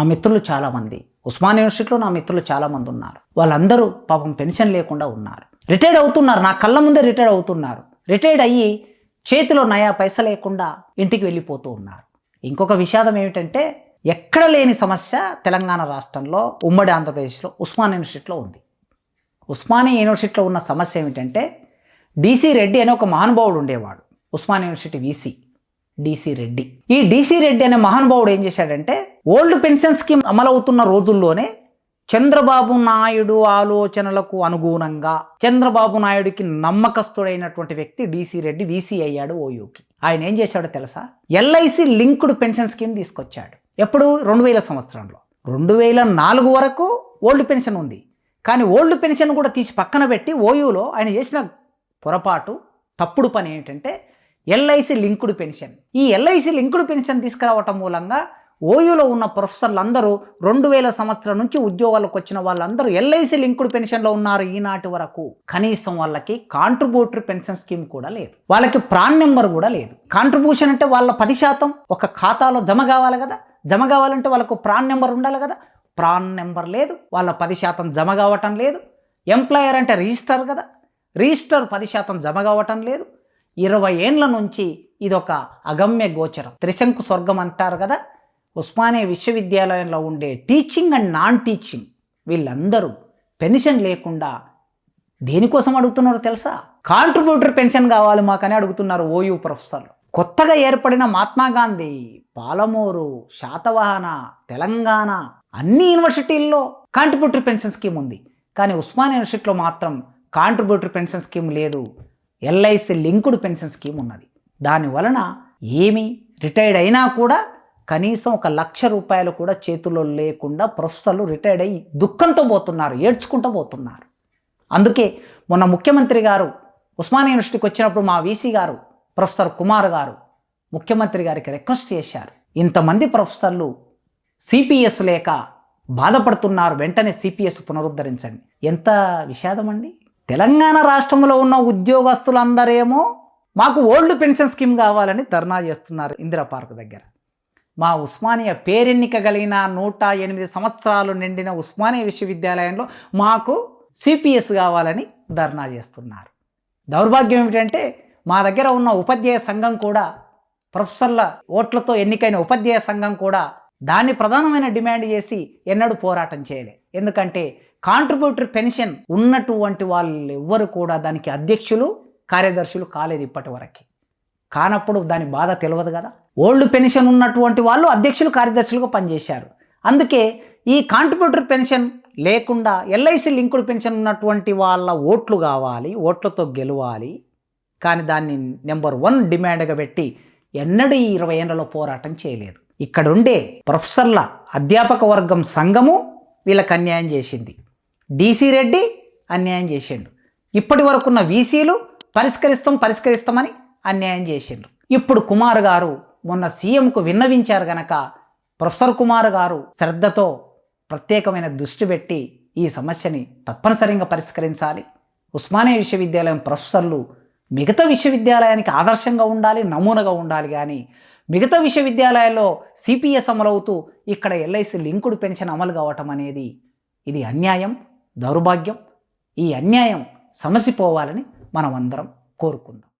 నా మిత్రులు చాలామంది ఉస్మాన్ యూనివర్సిటీలో నా మిత్రులు చాలామంది ఉన్నారు. వాళ్ళందరూ పాపం పెన్షన్ లేకుండా ఉన్నారు. రిటైర్డ్ అవుతున్నారు నా కళ్ళ ముందే రిటైర్డ్ అవుతున్నారు. రిటైర్డ్ అయ్యి చేతిలో నయా పైస లేకుండా ఇంటికి వెళ్ళిపోతూ ఉన్నారు. ఇంకొక విషాదం ఏమిటంటే ఎక్కడ లేని సమస్య తెలంగాణ రాష్ట్రంలో ఉమ్మడి ఆంధ్రప్రదేశ్లో ఉస్మాన్ యూనివర్సిటీలో ఉంది. ఉస్మానియా యూనివర్సిటీలో ఉన్న సమస్య ఏమిటంటే డీసీ రెడ్డి అనే ఒక మహానుభావుడు ఉండేవాడు Osman university VC. DC Reddy. ఈ డీసీ రెడ్డి అనే మహానుభావుడు ఏం చేశాడంటే ఓల్డ్ పెన్షన్ స్కీమ్ అమలవుతున్న రోజుల్లోనే చంద్రబాబు నాయుడు ఆలోచనలకు అనుగుణంగా చంద్రబాబు నాయుడికి నమ్మకస్తుడైనటువంటి వ్యక్తి డీసీ రెడ్డి వీసీ అయ్యాడు ఓయూకి ఆయన ఏం చేశాడో తెలుసా? ఎల్ఐసి లింక్డ్ పెన్షన్ స్కీమ్ తీసుకొచ్చాడు. ఎప్పుడు? రెండు వేల సంవత్సరంలో. రెండు వేల నాలుగు వరకు ఓల్డ్ పెన్షన్ ఉంది. కానీ ఓల్డ్ పెన్షన్ కూడా తీసి పక్కన పెట్టి ఓయూలో ఆయన చేసిన పొరపాటు తప్పుడు పని ఏంటంటే ఎల్ఐసి లింకుడ్ పెన్షన్. ఈ ఎల్ఐసి లింకుడ్ పెన్షన్ తీసుకురావటం మూలంగా ఓయూలో ఉన్న ప్రొఫెసర్లు అందరూ రెండు వేల సంవత్సరం నుంచి ఉద్యోగాలకు వచ్చిన వాళ్ళందరూ ఎల్ఐసి లింకుడ్ పెన్షన్లో ఉన్నారు ఈనాటి వరకు. కనీసం వాళ్ళకి కాంట్రిబ్యూటరీ పెన్షన్ స్కీమ్ కూడా లేదు. వాళ్ళకి ప్రాన్ నెంబర్ కూడా లేదు. కాంట్రిబ్యూషన్ అంటే వాళ్ళ పది శాతం ఒక ఖాతాలో జమ కావాలి కదా? జమ కావాలంటే వాళ్ళకు ప్రాన్ నెంబర్ ఉండాలి కదా? ప్రాన్ నెంబర్ లేదు. వాళ్ళ పది శాతం జమ కావటం లేదు. ఎంప్లాయర్ అంటే రిజిస్టర్ కదా? రిజిస్టర్ పది శాతం జమ కావటం లేదు. ఇరవై ఏండ్ల నుంచి ఇదొక అగమ్య గోచరం. త్రిశంకు స్వర్గం అంటారు కదా? ఉస్మానియా విశ్వవిద్యాలయంలో ఉండే టీచింగ్ అండ్ నాన్ టీచింగ్ వీళ్ళందరూ పెన్షన్ లేకుండా దేనికోసం అడుగుతున్నారో తెలుసా? కాంట్రిబ్యూటర్ పెన్షన్ కావాలి మాకని అడుగుతున్నారు ఓయూ ప్రొఫెసర్లు. కొత్తగా ఏర్పడిన మహాత్మా గాంధీ పాలమూరు శాతవాహన తెలంగాణ అన్ని యూనివర్సిటీల్లో కాంట్రిబ్యూటర్ పెన్షన్ స్కీమ్ ఉంది. కానీ ఉస్మాన్ యూనివర్సిటీలో మాత్రం కాంట్రిబ్యూటర్ పెన్షన్ స్కీమ్ లేదు. ఎల్ఐసి లింక్డ్ పెన్షన్ స్కీమ్ ఉన్నది. దాని వలన ఏమి రిటైర్డ్ అయినా కూడా కనీసం ఒక లక్ష రూపాయలు కూడా చేతుల్లో లేకుండా ప్రొఫెసర్లు రిటైర్డ్ అయ్యి దుఃఖంతో పోతున్నారు ఏడ్చుకుంటూ పోతున్నారు. అందుకే మొన్న ముఖ్యమంత్రి గారు ఉస్మానియా యూనివర్సిటీకి వచ్చినప్పుడు మా వీసీ గారు ప్రొఫెసర్ కుమార్ గారు ముఖ్యమంత్రి గారికి రిక్వెస్ట్ చేశారు. ఇంతమంది ప్రొఫెసర్లు సిపిఎస్ లేక బాధపడుతున్నారు వెంటనే సిపిఎస్ పునరుద్ధరించండి. ఎంత విషాదం అండి? తెలంగాణ రాష్ట్రంలో ఉన్న ఉద్యోగస్తులందరేమో మాకు ఓల్డ్ పెన్షన్ స్కీమ్ కావాలని ధర్నా చేస్తున్నారు ఇందిరా పార్క్ దగ్గర. మా ఉస్మానియా పేరెన్నిక కలిగిన నూట ఎనిమిది సంవత్సరాలు నిండిన ఉస్మానియా విశ్వవిద్యాలయంలో మాకు సిపిఎస్ కావాలని ధర్నా చేస్తున్నారు. దౌర్భాగ్యం ఏమిటంటే మా దగ్గర ఉన్న ఉపాధ్యాయ సంఘం కూడా ప్రొఫెసర్ల ఓట్లతో ఎన్నికైన ఉపాధ్యాయ సంఘం కూడా దాన్ని ప్రధానమైన డిమాండ్ చేసి ఎన్నడూ పోరాటం చేయలే. ఎందుకంటే కాంట్రిబ్యూటర్ పెన్షన్ ఉన్నటువంటి వాళ్ళు ఎవ్వరు కూడా దానికి అధ్యక్షులు కార్యదర్శులు కాలేదు ఇప్పటి వరకు కానప్పుడు దాని బాధ తెలియదు కదా. ఓల్డ్ పెన్షన్ ఉన్నటువంటి వాళ్ళు అధ్యక్షులు కార్యదర్శులుగా పనిచేశారు. అందుకే ఈ కాంట్రిబ్యూటర్ పెన్షన్ లేకుండా ఎల్ఐసి లింకుడ్ పెన్షన్ ఉన్నటువంటి వాళ్ళ ఓట్లు కావాలి ఓట్లతో గెలవాలి. కానీ దాన్ని నెంబర్ వన్ డిమాండ్గా పెట్టి ఎన్నడూ ఈ ఇరవై ఏళ్ళలో పోరాటం చేయలేదు. ఇక్కడ ఉండే ప్రొఫెసర్ల అధ్యాపక వర్గం సంఘము వీళ్ళకి అన్యాయం చేసింది. డీసీ రెడ్డి అన్యాయం చేసిండు. ఇప్పటి వరకున్న వీసీలు పరిష్కరిస్తాం పరిష్కరిస్తామని అన్యాయం చేసిండ్రు ఇప్పుడు కుమార్ గారు మొన్న సీఎంకు విన్నవించారు గనక ప్రొఫెసర్ కుమార్ గారు శ్రద్ధతో ప్రత్యేకమైన దృష్టి పెట్టి ఈ సమస్యని తప్పనిసరిగా పరిష్కరించాలి. ఉస్మానియా విశ్వవిద్యాలయం ప్రొఫెసర్లు మిగతా విశ్వవిద్యాలయానికి ఆదర్శంగా ఉండాలి నమూనగా ఉండాలి కానీ మిగతా విశ్వవిద్యాలయాల్లో సిపిఎస్ అమలవుతూ ఇక్కడ ఎల్ఐసి లింకుడు పెన్షన్ అమలు కావటం అనేది ఇది అన్యాయం దౌర్భాగ్యం. ఈ అన్యాయం సమసిపోవాలని మనం అందరం కోరుకుందాం.